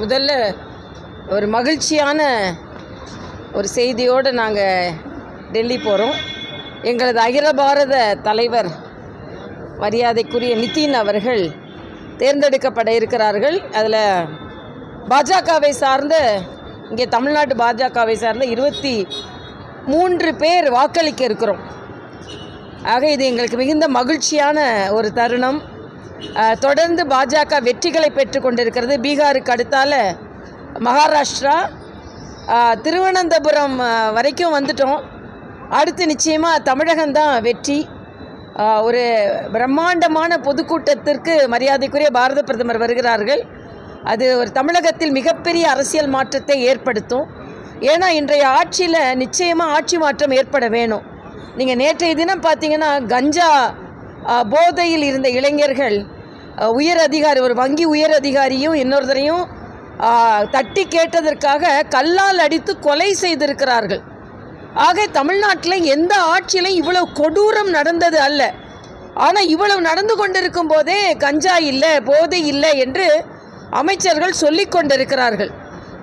முதல்ல ஒரு மகிழ்ச்சியான ஒரு செய்தியோடு நாங்கள் டெல்லி போகிறோம். எங்களது அகில பாரத தலைவர் மரியாதைக்குரிய நிதின் அவர்கள் தேர்ந்தெடுக்கப்பட இருக்கிறார்கள். அதில் பாஜகவை சார்ந்த இங்கே தமிழ்நாட்டு பாஜகவை சார்ந்த இருபத்தி மூன்று பேர் வாக்களிக்க இருக்கிறோம். ஆக இது எங்களுக்கு மிகுந்த மகிழ்ச்சியான ஒரு தருணம். தொடர்ந்து பாஜக வெற்றிகளை பெற்று கொண்டிருக்கிறது. பீகாருக்கு அடுத்தால மகாராஷ்டிரா திருவனந்தபுரம் வரைக்கும் வந்துட்டோம். அடுத்து நிச்சயமாக தமிழகம்தான் வெற்றி. ஒரு பிரம்மாண்டமான பொதுக்கூட்டத்திற்கு மரியாதைக்குரிய பாரத பிரதமர் வருகிறார்கள். அது ஒரு தமிழகத்தில் மிகப்பெரிய அரசியல் மாற்றத்தை ஏற்படுத்தும். ஏன்னா இன்றைய ஆட்சியில் நிச்சயமாக ஆட்சி மாற்றம் ஏற்பட வேணும். நீங்கள் நேற்றைய தினம் பார்த்தீங்கன்னா கஞ்சா போதையில் இருந்த இளைஞர்கள் உயர் அதிகாரி ஒரு வங்கி உயர் அதிகாரியும் இன்னொருத்தரையும் தட்டி கேட்டதற்காக கல்லால் அடித்து கொலை செய்திருக்கிறார்கள். ஆக தமிழ்நாட்டில் எந்த ஆட்சியிலும் இவ்வளவு கொடூரம் நடந்தது அல்ல. ஆனால் இவ்வளவு நடந்து கொண்டிருக்கும் போதே கஞ்சா இல்லை போதை இல்லை என்று அமைச்சர்கள் சொல்லிக் கொண்டிருக்கிறார்கள்.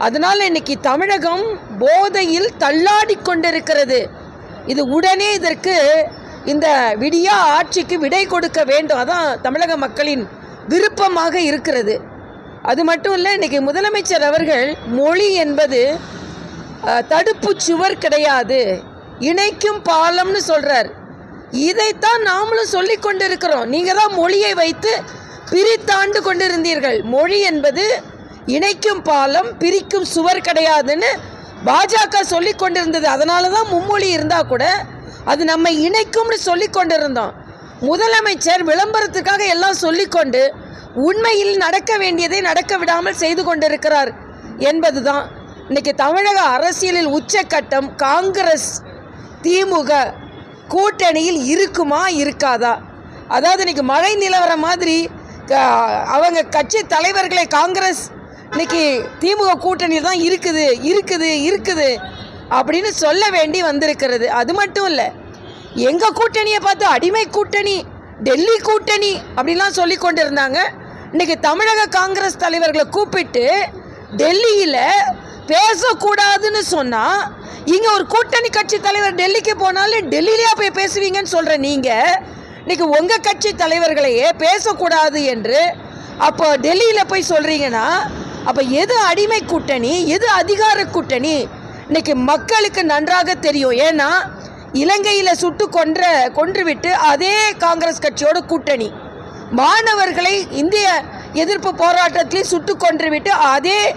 அதனால் இன்னைக்கு தமிழகம் போதையில் தள்ளாடி கொண்டிருக்கிறது. இது உடனே இதற்கு இந்த விடியா ஆட்சிக்கு விடை கொடுக்க வேண்டும். அதான் தமிழக மக்களின் விருப்பமாக இருக்கிறது. அது மட்டும் இல்லை இன்றைக்கி முதலமைச்சர் அவர்கள் மொழி என்பது தடுப்பு சுவர் கிடையாது. இணைக்கும் பாலம்னு சொல்கிறார் இதைத்தான் நாமளும் சொல்லி கொண்டிருக்கிறோம். நீங்கள் தான் மொழியை வைத்து பிரித்தாண்டு கொண்டிருந்தீர்கள். மொழி என்பது இணைக்கும் பாலம் பிரிக்கும் சுவர் கிடையாதுன்னு பாஜக சொல்லி கொண்டிருந்தது. அதனால தான் மும்மொழி இருந்தால் கூட அது நம்மை இணைக்கும்னு சொல்லி கொண்டிருந்தோம். முதலமைச்சர் விளம்பரத்துக்காக எல்லாம் சொல்லிக்கொண்டு உண்மையில் நடக்க வேண்டியதை நடக்க விடாமல் செய்து கொண்டிருக்கிறார் என்பதுதான். இன்னைக்கு தமிழக அரசியலில் உச்சக்கட்டம் காங்கிரஸ் திமுக கூட்டணியில் இருக்குமா இருக்காதா? அதாவது இன்னைக்கு மழை நிலவரம் மாதிரி அவங்க கட்சி தலைவர்களை காங்கிரஸ் இன்னைக்கு திமுக கூட்டணியில் தான் இருக்குது இருக்குது இருக்குது அப்படின்னு சொல்ல வேண்டி வந்திருக்கிறது. அது மட்டும் இல்லை எங்கள் கூட்டணியை பார்த்து அடிமை கூட்டணி டெல்லி கூட்டணி அப்படிலாம் சொல்லி கொண்டு இருந்தாங்க இன்னைக்கு தமிழக காங்கிரஸ் தலைவர்களை கூப்பிட்டு டெல்லியில் பேசக்கூடாதுன்னு சொன்னால் இங்கே ஒரு கூட்டணி கட்சி தலைவர் டெல்லிக்கு போனாலும் டெல்லியிலேயே போய் பேசுவீங்கன்னு சொல்கிற நீங்கள் இன்றைக்கி உங்கள் கட்சி தலைவர்களையே பேசக்கூடாது என்று அப்போ டெல்லியில் போய் சொல்கிறீங்கன்னா அப்போ எது அடிமை கூட்டணி எது அதிகார கூட்டணி? இன்னைக்கு மக்களுக்கு நன்றாக தெரியும். ஏன்னா இலங்கையில் சுட்டு கொன்ற கொன்றுவிட்டு அதே காங்கிரஸ் கட்சியோட கூட்டணி. மாணவர்களை இந்திய எதிர்ப்பு போராட்டத்திலையும் சுட்டு கொன்றுவிட்டு அதே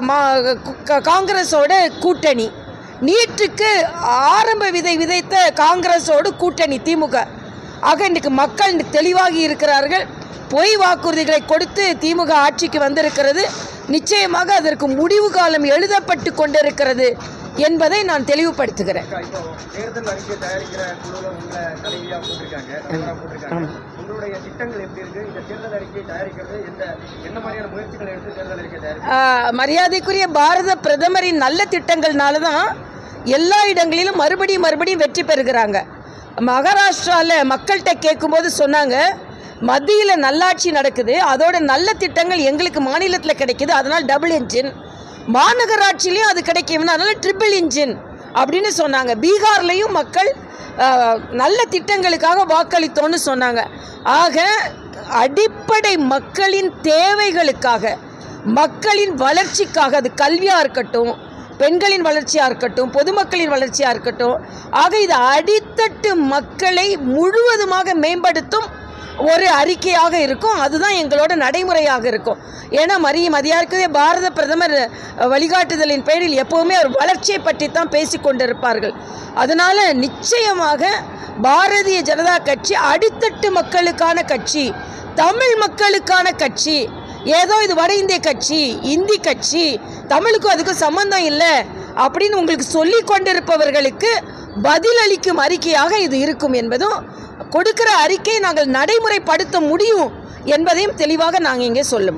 மா- க- காங்கிரஸோட கூட்டணி. நீட்டுக்கு ஆரம்ப விதை விதைத்த காங்கிரஸோடு கூட்டணி திமுக. ஆக இன்றைக்கு மக்கள் தெளிவாகி இருக்கிறார்கள். பொய் வாக்குறுதிகளை கொடுத்து திமுக ஆட்சிக்கு வந்திருக்கிறது. நிச்சயமாக அதற்கு முடிவு காலம் எழுதப்பட்டு கொண்டிருக்கிறது. என்பதை நான் தெளிவுபடுத்துகிறேன். அக்கா, இப்போ தேர்தல் அறிக்கை தயாரிக்கிற குழுல உங்களை தலைவியா போட்டிருக்காங்க தலைவரா போட்டிருக்காங்க. உங்களுடைய திட்டங்கள் எப்படி இருக்கு? இந்த தேர்தல் அறிக்கை தயாரிக்கிறது எந்த என்ன மாதிரியான முயற்சிகளை எடுத்து தேர்தல் அறிக்கை தயாரிக்க ஆஹ், மரியாதைக்குரிய பாரத பிரதமரின் நல்ல திட்டங்கள்னால தான் எல்லா இடங்களிலும் மறுபடியும் மறுபடியும் வெற்றி பெறுகிறாங்க. மகாராஷ்டிராவில் மக்கள்கிட்ட கேட்கும்போது சொன்னாங்க மத்தியில் நல்லாட்சி நடக்குது அதோட நல்ல திட்டங்கள் எங்களுக்கு மாநிலத்தில் கிடைக்குது அதனால் டபுள் இன்ஜின் மாநகராட்சியிலையும் அது கிடைக்கும். அதனால் ட்ரிபிள் இன்ஜின் அப்படின்னு சொன்னாங்க. பீகார்லேயும் மக்கள் நல்ல திட்டங்களுக்காக வாக்களித்தோன்னு சொன்னாங்க. ஆக அடிப்படை மக்களின் தேவைகளுக்காக மக்களின் வளர்ச்சிக்காக அது கல்வியாக இருக்கட்டும் பெண்களின் வளர்ச்சியாக இருக்கட்டும் பொதுமக்களின் வளர்ச்சியாக இருக்கட்டும் ஆக இது அடித்தட்டு மக்களை முழுவதுமாக மேம்படுத்தும் ஒரு அறிக்கையாக இருக்கும். அதுதான் எங்களோட நடைமுறையாக இருக்கும். ஏன்னா மரிய மதியாருக்கே பாரத பிரதமர் வழிகாட்டுதலின் பேரில் எப்போவுமே ஒரு வளர்ச்சியை பற்றி தான் பேசி கொண்டிருப்பார்கள். அதனால் நிச்சயமாக பாரதிய ஜனதா கட்சி அடித்தட்டு மக்களுக்கான கட்சி தமிழ் மக்களுக்கான கட்சி ஏதோ இது வட இந்திய கட்சி இந்தி கட்சி தமிழுக்கும் அதுக்கும் சம்பந்தம் இல்லை அப்படின்னு உங்களுக்கு சொல்லி கொண்டிருப்பவர்களுக்கு பதிலளிக்கும் அறிக்கையாக இது இருக்கும் என்பதும் கொடுக்கிற அறிக்கையை நாங்கள் நடைமுறைப்படுத்த முடியும் என்பதையும் தெளிவாக நாங்கள் இங்கே சொல்லும்.